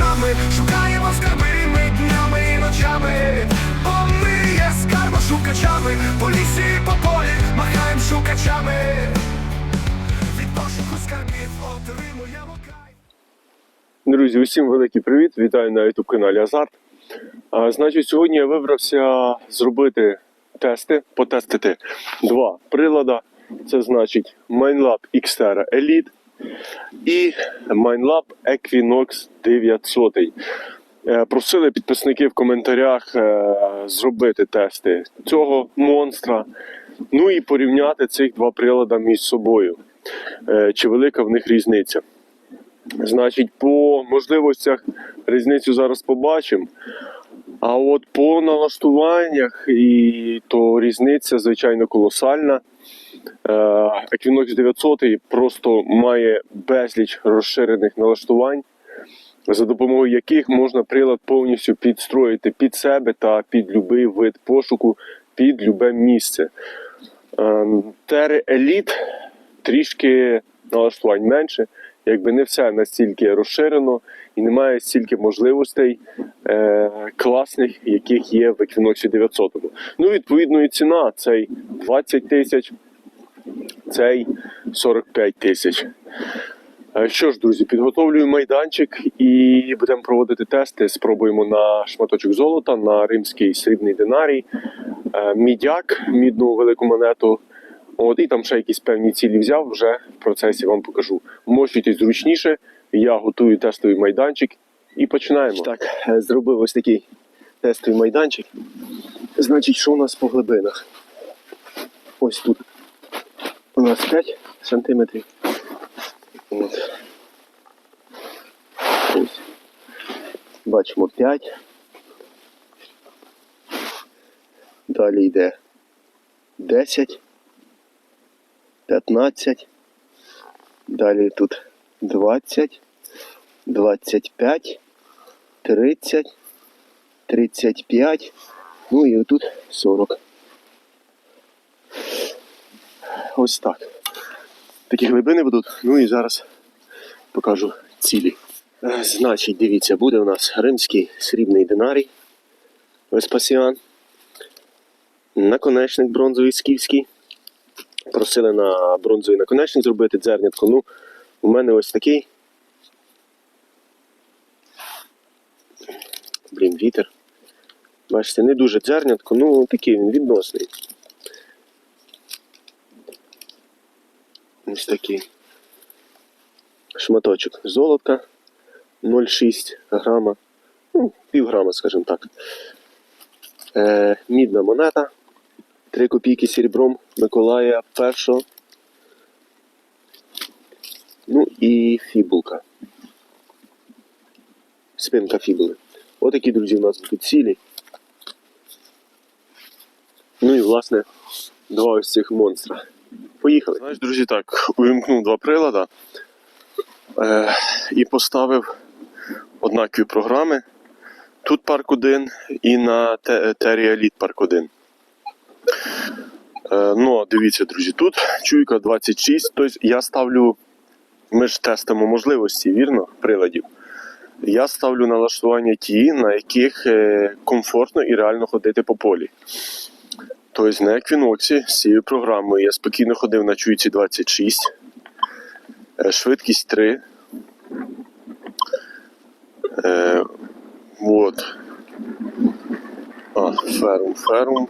очами, шукаємо скарби ми днями і ночами, бо ми є скарбошукачами, по лісі по полі махаєм шукачами. Від пошуку скарбів отримуємо кайф. Друзі, усім великий привіт! Вітаю на youtube каналі Азарт. А, значить, сьогодні я вибрався зробити тести, потестити два прилади. Це значить MindLab Xterra Elite і MindLab Equinox 900. Е, Просили підписники в коментарях е, зробити тести цього монстра. Ну і порівняти цих два прилади між собою. Е, Чи велика в них різниця? Значить, по можливостях різницю зараз побачимо. А от по налаштуваннях і то різниця, звичайно, колосальна. Е, Equinox 900 просто має безліч розширених налаштувань, за допомогою яких можна прилад повністю підстроїти під себе та під будь-який вид пошуку, під любе місце. Тери Elite трішки налаштувань менше, якби не все настільки розширено і немає стільки можливостей е, класних, яких є в Equinox 900. Ну, відповідно, і ціна цей 20 тисяч, цей 45 тисяч. Е, Що ж, друзі, підготовлюю майданчик і будемо проводити тести. Спробуємо на шматочок золота, на римський срібний динарій, е, мідяк, мідну велику монету. От і там ще якісь певні цілі взяв, вже в процесі вам покажу. Можете зручніше. Я готую тестовий майданчик і починаємо. Так, е, зробив ось такий тестовий майданчик. Значить, що у нас по глибинах? Ось тут у нас 5 сантиметрів. От. Ось. Бачимо 5. Далі йде 10. 15. Далі тут 20, 25, 30, 35. Ну і отут 40. Ось так. Такі глибини будуть. Ну і зараз покажу цілі. Е, Значить, дивіться, буде у нас римський срібний динарій. Веспасіан. Наконечник бронзовий скіфський просили на бронзовий наконечник зробити дзернятко. Ну, у мене ось такий. Блін, вітер. Бачите, не дуже дзернятко, ну такий він відносний. Ось такий шматочок золота 0,6 грама. Ну, пів грама, скажімо так. Е, мідна монета. 3 копійки серебром Миколая першого. Ну і фібулка. Спинка фібули. Отакі, друзі, у нас будуть цілі. Ну і власне два ось цих монстра. Поїхали. Знаєш, друзі, так, увімкнув два прилади е, і поставив однакові програми. Тут парк 1 і на Elite парк 1. Е, Ну, дивіться, друзі, тут чуйка 26, тобто я ставлю, ми ж тестимо можливості, вірно, приладів. Я ставлю налаштування ті, на яких е, комфортно і реально ходити по полі. Тобто на Equinox з цією програмою я спокійно ходив на чуйці 26, е, швидкість 3. Е, от. А, ферум, ферум.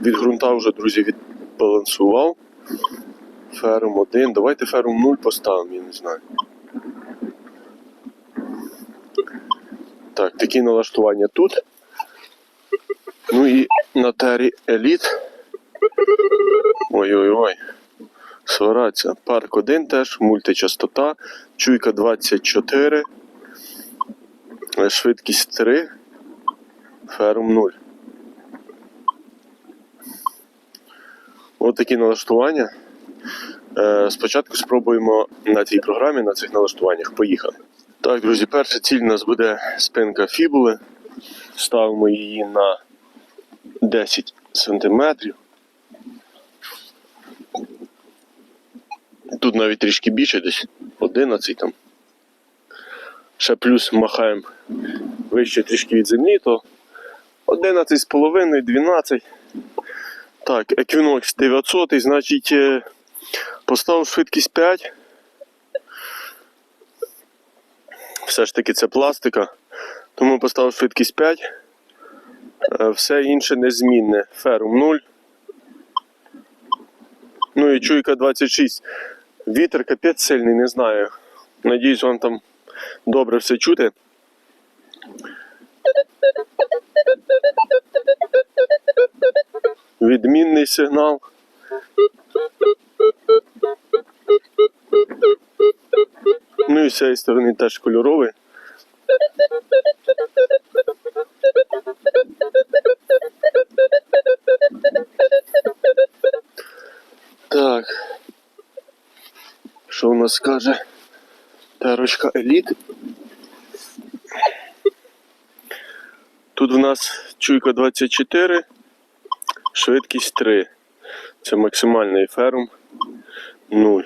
Від ґрунта вже, друзі, відбалансував. Ферум 1. Давайте ферум 0 поставимо, я не знаю. Так, такі налаштування тут. Ну і на Тері Еліт. Ой-ой-ой. Свараться. Парк 1 теж, мультичастота, чуйка 24, е, швидкість 3, ферум 0. Ось такі налаштування. Е, Спочатку спробуємо на цій програмі, на цих налаштуваннях. Поїхали. Так, друзі, перша ціль у нас буде спинка фібули. Ставимо її на 10 см. Тут навіть трішки більше, десь 11 там. ще плюс махаємо вище трішки від землі, то 11,5, 12. Так, Equinox 900, значить, е, поставив швидкість 5. Все ж таки це пластика. Тому поставив швидкість 5. Е, Все інше незмінне. Ферум 0. Ну і чуйка 26. Вітер капець сильний, не знаю. Надіюсь, вам там добре все чути. Відмінний сигнал. Ну і з цієї сторони теж кольоровий. Що у нас каже? Терочка Еліт. Тут в нас чуйка 24, швидкість 3. Це максимальний ферм 0.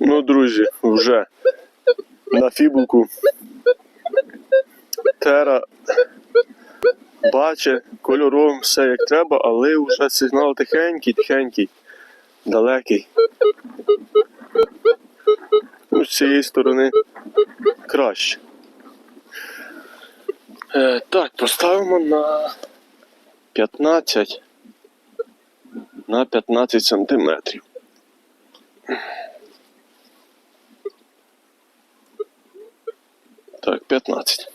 Ну, друзі, вже на фібулку Тера бачить кольоровим все як треба, але вже сигнал тихенький, тихенький, далекий. Ну, з цієї сторони краще. Е, так, поставимо на 15 на 15 сантиметрів. Так, 15.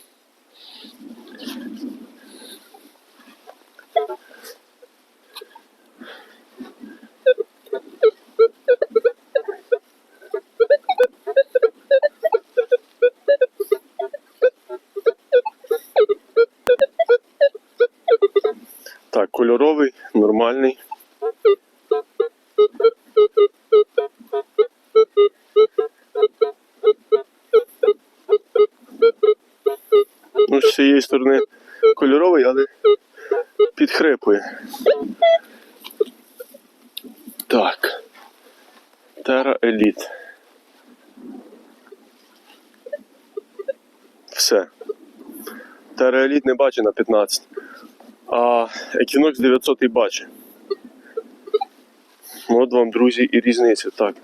Кольоровий, нормальний. Ну, з цієї сторони кольоровий, але підхрипує. Так. Terra Elite. Все. Terra Elite не бачить на 15. А Equinox 900 і бачить. От вам, друзі, і різниця. Так.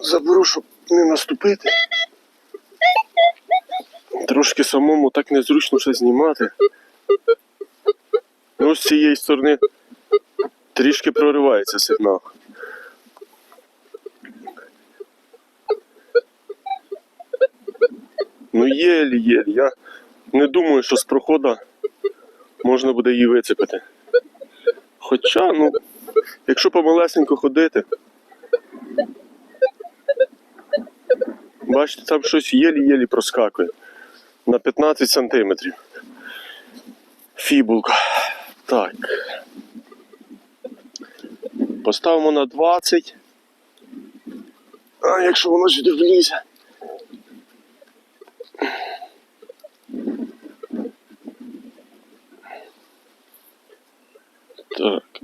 Заберу, щоб не наступити. Трошки самому так незручно ще знімати. Ну, з цієї сторони трішки проривається сигнал. Ну, єлі, єлі. Я не думаю, що з прохода можна буде її вицепити. Хоча, ну, якщо помалесенько ходити. Бачите, там щось єлі-єлі проскакує. На 15 сантиметрів. Фібулка. Так. Поставимо на 20. А якщо воно сюди влізе. Так.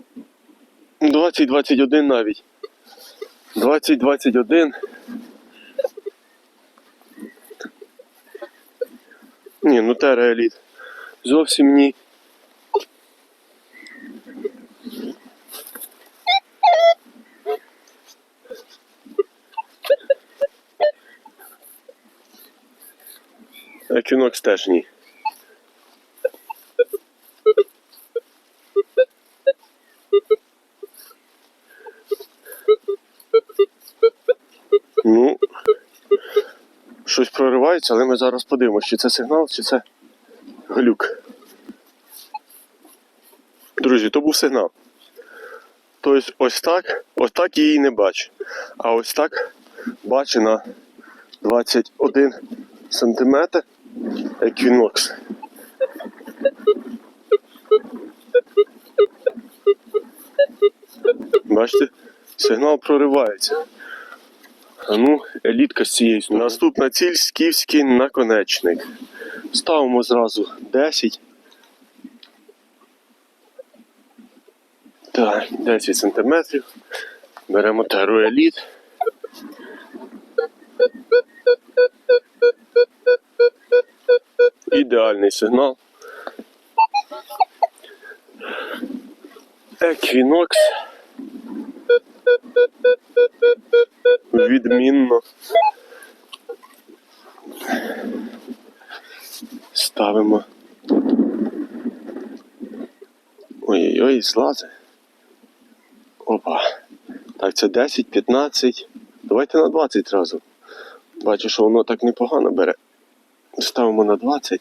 20-21 навіть. 20-21. Ні, ну Терра Еліт. Зовсім ні. Екінокс теж ні. Щось але ми зараз подивимося, чи це сигнал, чи це глюк. Друзі, то був сигнал. Тобто ось так, ось так її не бачу. А ось так бачу на 21 сантиметр Equinox. Бачите, сигнал проривається. Ну, елітка з цієї. Наступна ціль скіфський наконечник. Ставимо зразу 10. Так, 10 сантиметрів. Беремо теру еліт. Ідеальний сигнал. Еквінокс. Відмінно. Ставимо. Ой-ой-ой, злази. Опа. Так, це 10, 15. Давайте на 20 разом. Бачу, що воно так непогано бере. Ставимо на 20.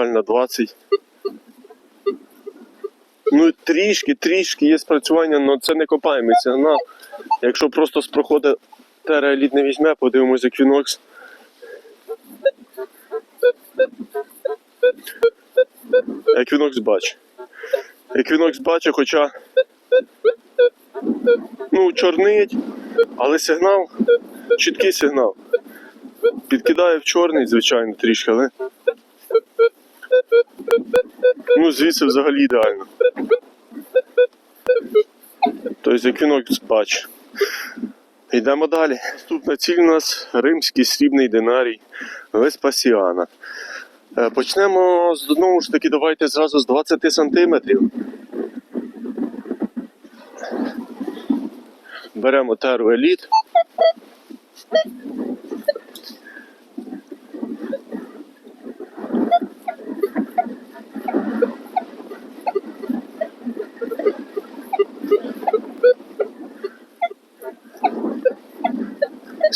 На жаль, на 20. Ну, трішки, трішки є спрацювання, але це не копаємий сигнал. Якщо просто з проходу Терра еліт не візьме, подивимось Equinox. Equinox бач. Equinox бачить, хоча ну, чорнить, але сигнал, чіткий сигнал. Підкидає в чорний, звичайно, трішки, але. Звідси взагалі ідеально. Тобто Equinox бач. Йдемо далі. Наступна ціль у нас римський срібний динарій Веспасіана. Е, Почнемо знову ж таки, давайте зразу з 20 сантиметрів. Беремо теру еліт.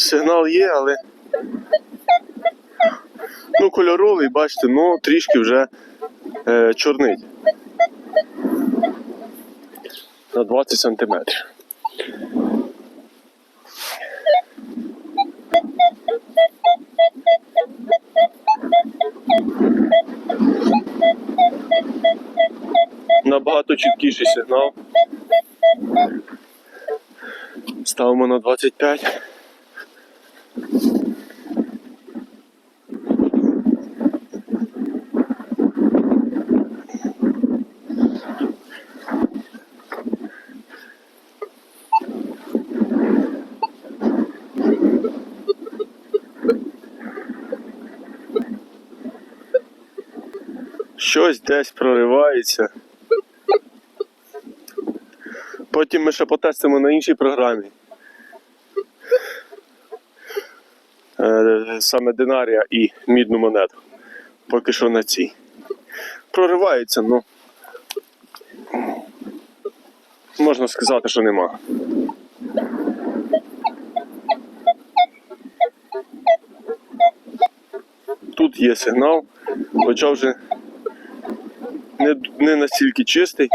Сигнал є, але. Ну, кольоровий, бачите, ну трішки вже е, чорнить. На 20 сантиметрів. Набагато чіткіший сигнал. Ставимо на 25. Щось десь проривається. Потім ми ще потестимо на іншій програмі. Е, Саме динарія і мідну монету. Поки що на цій. Проривається, ну. Можна сказати, що нема. Тут є сигнал, хоча вже не, настільки чистий.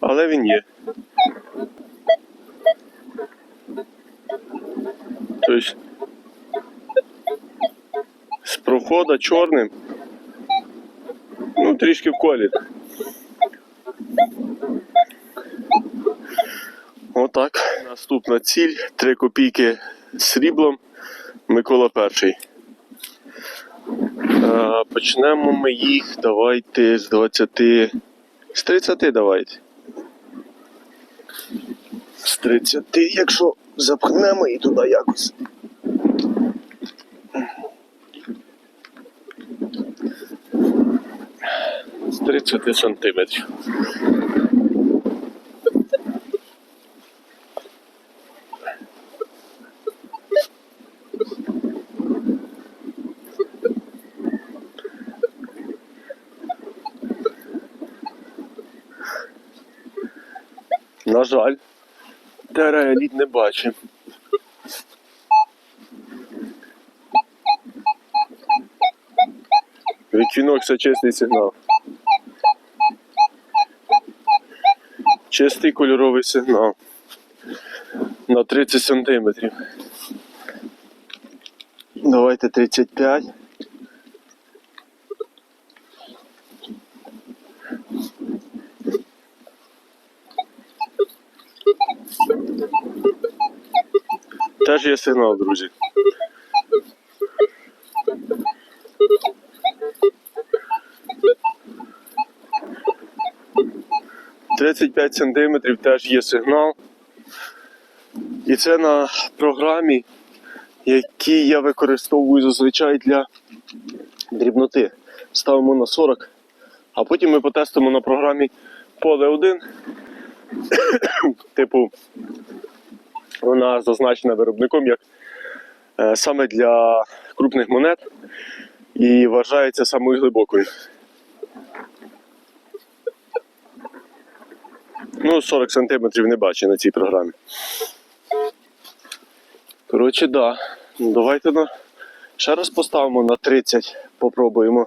Але він є. Тобто з прохода чорним. Ну, трішки в колі. Отак. Наступна ціль. Три копійки сріблом. Микола перший. Почнемо ми їх. Давайте з 20. З 30 давайте. З 30, якщо запхнемо і туди якось. З 30 сантиметрів. На жаль, Тереліт не бачимо. Відчинок це чистий сигнал. Чистий кольоровий сигнал. На 30 сантиметрів. Давайте 35. Теж є сигнал, друзі. Тридцять п'ять сантиметрів теж є сигнал. І це на програмі, який я використовую зазвичай для дрібноти. Ставимо на 40, а потім ми потестимо на програмі поле 1. типу, вона зазначена виробником як е, саме для крупних монет і вважається самою глибокою. Ну, 40 сантиметрів не бачу на цій програмі. Коротше, да. Ну, давайте на... ще раз поставимо на 30, попробуємо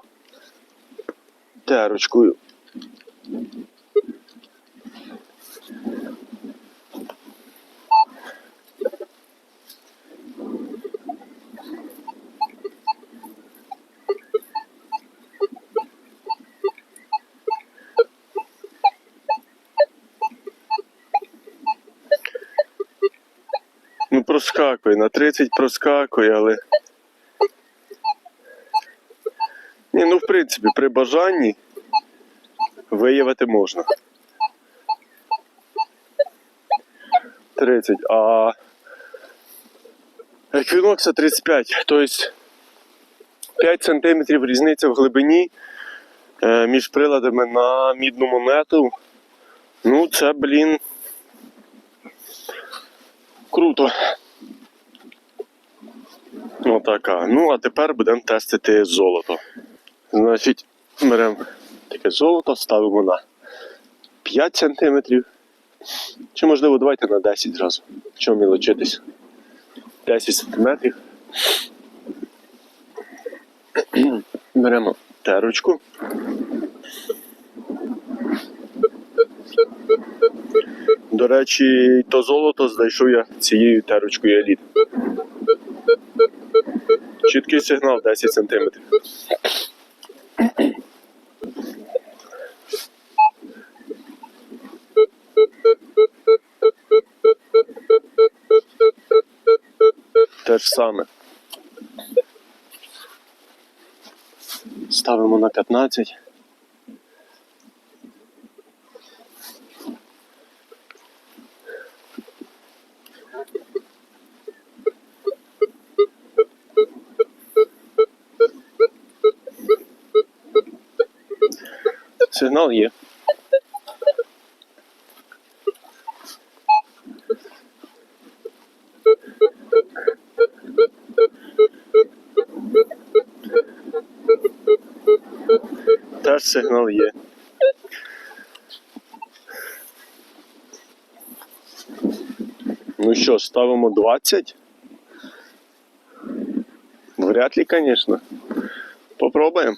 терочкою. Ну, проскакує, на 30 проскакує, але. Ні, ну в принципі, при бажанні виявити можна. 30, а еквінокса 35, тобто 5 см різниця в глибині е, між приладами на мідну монету. Ну, це, блін, круто. Отака. Ну, а тепер будемо тестити золото. Значить, беремо таке золото, ставимо на 5 см. Чи можливо, давайте на 10 зразу. Чому мілочитись? 10 см. Беремо терочку. До речі, то золото знайшов я цією терочкою еліт. Чіткий сигнал 10 см. Те ж саме. Ставимо на 15. Сигнал є. Теж сигнал є. Ну що, ставимо 20? Вряд ли, конечно. Попробуємо.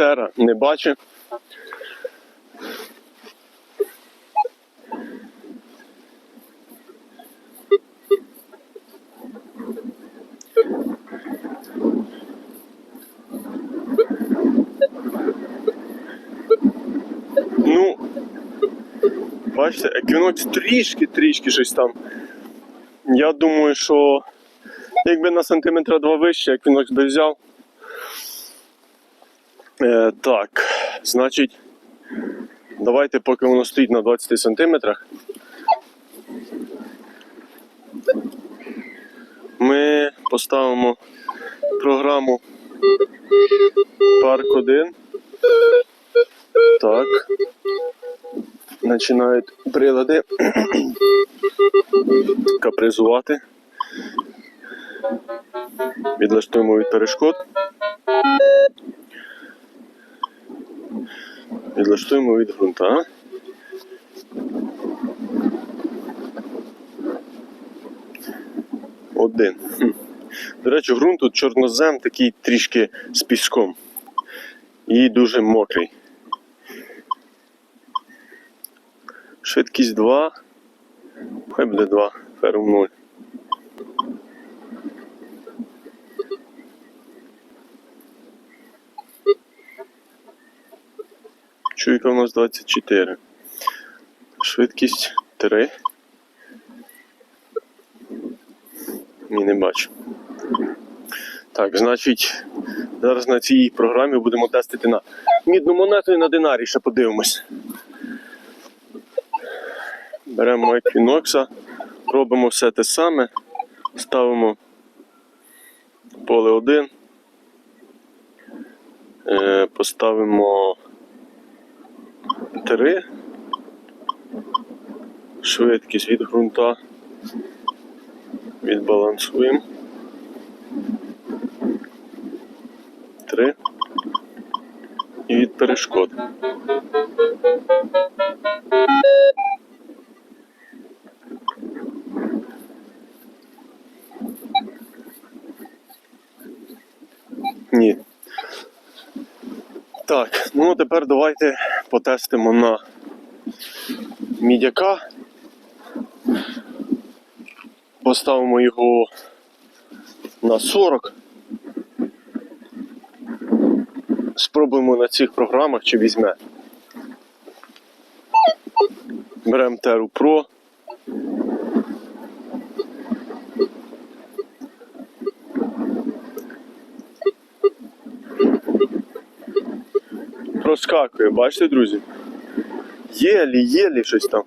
Тера не бачу. Ну, бачите, еквінокс трішки-трішки щось там. Я думаю, що якби на сантиметра два вище, еквінокс би взяв. Е, так, значить, давайте, поки воно стоїть на 20 сантиметрах. Ми поставимо програму Парк 1. Так. Починають прилади капризувати. Відлаштуємо від перешкод. Відлаштуємо від ґрунта. Один. До речі, ґрунт тут чорнозем такий трішки з піском. І дуже мокрий. Швидкість 2. Хай буде 2. Ферм 0. Чуйка у нас 24. Швидкість 3. Ні, не бачу. Так, значить, зараз на цій програмі будемо тестити на мідну монету і на динарі ще подивимось. Беремо еквінокса, робимо все те саме, ставимо поле 1, е, поставимо 3, швидкість від ґрунта, відбалансуємо. 3 і від перешкод. Ні. Так, ну тепер давайте потестимо на мідяка. Поставимо його на 40. Спробуємо на цих програмах, чи візьме. Беремо Теру Pro. Проскакує, бачите, друзі? Єлі, єлі щось там.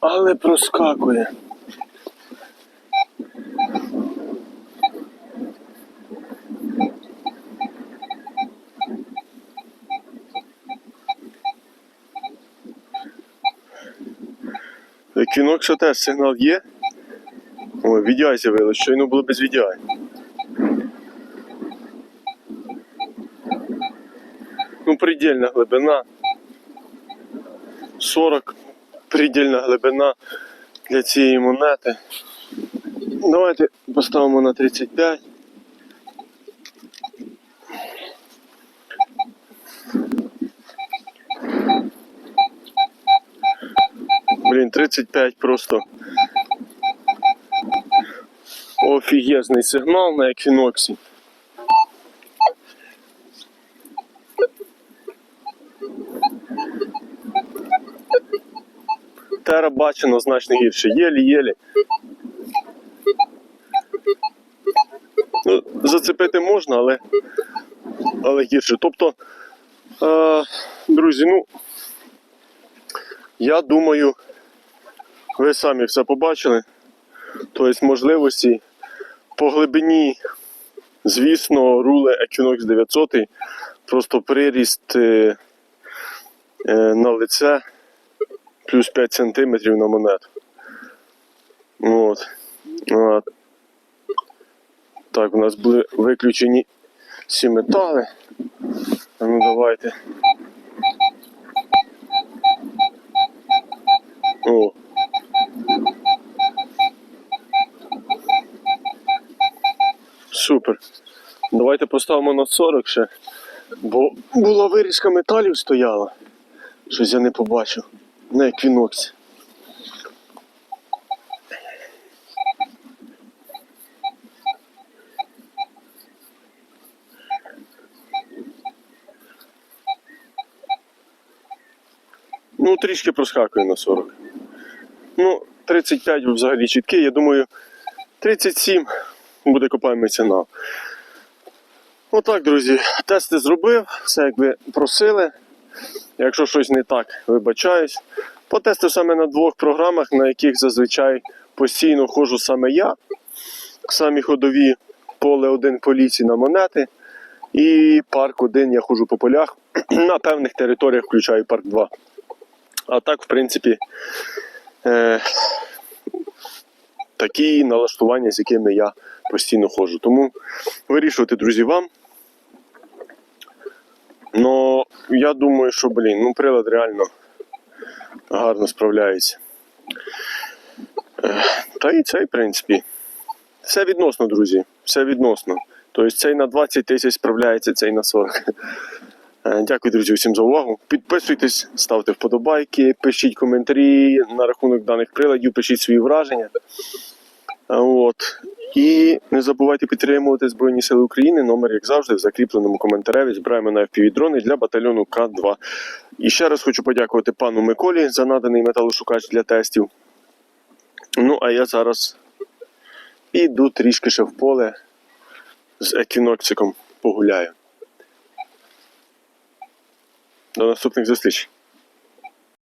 Але проскакує. Кінок, що теж сигнал є. Ой, VDI з'явилось, щойно було без VDI. Предельна глибина. 40 предельна глибина для цієї монети. Давайте поставимо на 35. Блін, 35 просто офігезний сигнал на еквіноксі. Тера бачено значно гірше. Єлі-єлі. Ну, зацепити можна, але, але гірше. Тобто, е, друзі, ну, я думаю, ви самі все побачили. Тобто можливості по глибині, звісно, руле Equinox 900, просто приріст е, е, на лице плюс 5 см на монету. От. А, так, у нас були виключені всі метали. Ну давайте. О. Супер. Давайте поставимо на 40 ще. Бо була вирізка металів стояла. Щось я не побачив. На еквіноксі. Ну, трішки проскакує на 40. Ну, 35 взагалі чіткий, я думаю, 37 буде копаємо ціна. Отак, друзі, тести зробив, все як ви просили. Якщо щось не так, вибачаюсь. Потестив саме на двох програмах, на яких зазвичай постійно ходжу саме я. Самі ходові поле 1 поліції на монети. І парк 1 я ходжу по полях. На певних територіях включаю парк 2. А так, в принципі, е, такі налаштування, з якими я постійно ходжу. Тому вирішувати, друзі, вам. Но я думаю, що, блін, ну прилад реально гарно справляється. Та і цей, в принципі. Все відносно, друзі. Все відносно. Тобто цей на 20 тисяч справляється, цей на 40. Е, Дякую, друзі, всім за увагу. Підписуйтесь, ставте вподобайки, пишіть коментарі на рахунок даних приладів, пишіть свої враження. От. І не забувайте підтримувати Збройні Сили України. Номер, як завжди, в закріпленому коментареві. Збираємо на FPV-дрони для батальйону К-2. І ще раз хочу подякувати пану Миколі за наданий металошукач для тестів. Ну, а я зараз піду трішки ще в поле з еквіноксиком погуляю. До наступних зустрічей.